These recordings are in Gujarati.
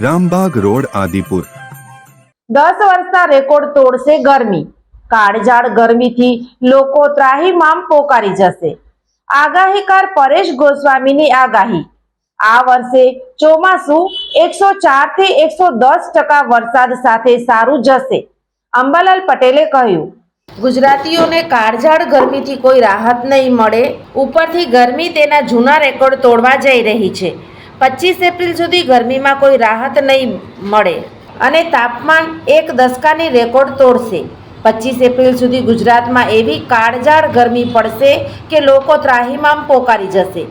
Rambagh road Adipur. દસ વર્ષના રેકોર્ડ તોડશે ગરમી. કાળઝાળ ગરમીથી લોકો ત્રાહીમામ પોકારી જશે. આગાહીકાર પરેશ ગોસ્વામીની આગાહી. આ વર્ષે ચોમાસું એકસો ચારથી એકસો દસ ટકા વરસાદ સાથે સારું જશે. અંબાલાલ પટેલે કહ્યું ગુજરાતીઓને કાળઝાળ ગરમીથી કોઈ રાહત નહીં મળે. ઉપરથી ગરમી તેના જૂના રેકોર્ડ તોડવા જઈ રહી છે. પચીસ એપ્રિલ સુધી ગરમીમાં કોઈ રાહત નહીં મળે. અને તાપમાન એક દસકાની રેકોર્ડ તોડશે. પચીસ એપ્રિલ સુધી ગુજરાતમાં એવી કાળઝાળ ગરમી પડશે કે લોકો ત્રાહીમામ પોકારી જશે.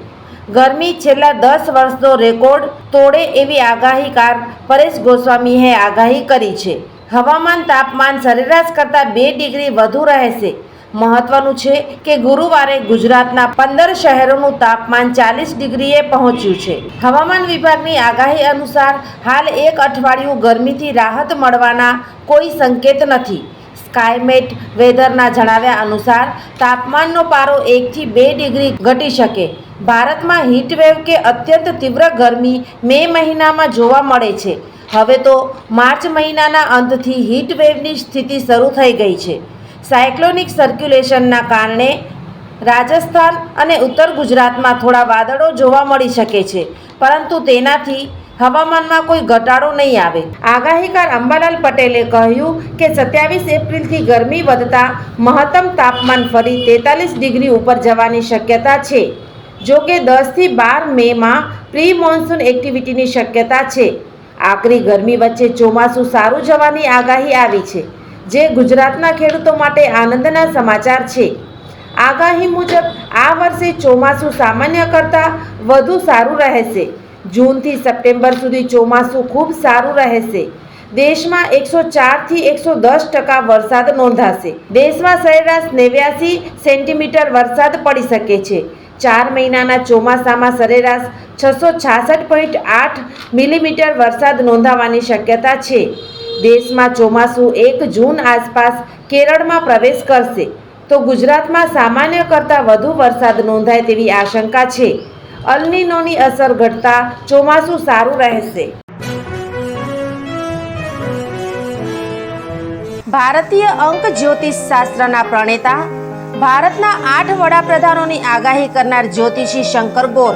ગરમી છેલ્લા દસ વર્ષનો રેકોર્ડ તોડે એવી આગાહીકાર પરેશ ગોસ્વામીએ આગાહી કરી છે. હવામાન તાપમાન સરેરાશ કરતાં બે ડિગ્રી વધુ રહેશે. મહત્વનું છે કે ગુરુવારે ગુજરાતના પંદર શહેરોનું તાપમાન ચાલીસ ડિગ્રીએ પહોંચ્યું છે. હવામાન વિભાગની આગાહી અનુસાર હાલ એક અઠવાડિયું ગરમીથી રાહત મળવાના કોઈ સંકેત નથી. સ્કાયમેટ વેધરના જણાવ્યા અનુસાર તાપમાનનો પારો એકથી બે ડિગ્રી ઘટી શકે. ભારતમાં હીટવેવ કે અત્યંત તીવ્ર ગરમી મે મહિનામાં જોવા મળે છે. હવે તો માર્ચ મહિનાના અંતથી હીટવેવની સ્થિતિ શરૂ થઈ ગઈ છે. સાયક્લોનિક સર્ક્યુલેશનના કારણે રાજસ્થાન અને ઉત્તર ગુજરાતમાં થોડા વાદળો જોવા મળી શકે છે, પરંતુ તેનાથી હવામાનમાં કોઈ ઘટાડો નહીં આવે. આગાહીકાર અંબાલાલ પટેલે કહ્યું કે સત્યાવીસ એપ્રિલથી ગરમી વધતા મહત્તમ તાપમાન ફરી તેતાલીસ ડિગ્રી ઉપર જવાની શક્યતા છે. જો કે દસથી બાર મેમાં પ્રી મોન્સૂન એક્ટિવિટીની શક્યતા છે. આકરી ગરમી વચ્ચે ચોમાસું સારું જવાની આગાહી આવી છે. જે ગુજરાતના ખેડૂતો માટે આનંદના સમાચાર છે. આગાહી મુજબ આ વર્ષે ચોમાસું સામાન્ય કરતાં વધુ સારું રહેશે. જૂનથી સપ્ટેમ્બર સુધી ચોમાસું ખૂબ સારું રહેશે. દેશમાં એકસો ચારથી એકસો દસ ટકા વરસાદ નોંધાશે. દેશમાં સરેરાશ નેવ્યાસી સેન્ટીમીટર વરસાદ પડી શકે છે. ચાર મહિનાના ચોમાસામાં સરેરાશ છસો છાસઠ પોઈન્ટ આઠ મિલીમીટર વરસાદ નોંધાવાની શક્યતા છે. દેશમાં ચોમાસું એક જૂન આસપાસ કેરળમાં પ્રવેશ કરશે. તો ગુજરાતમાં સામાન્ય કરતાં વધુ વરસાદ નોંધાય તેવી આશંકા છે. અલનીનોની અસર ઘટતા ચોમાસું સારું રહેશે. ભારતીય અંક જ્યોતિષ શાસ્ત્રના પ્રણેતા, ભારતના આઠ વડાપ્રધાનોની આગાહી કરનાર જ્યોતિષી શંકર ગોર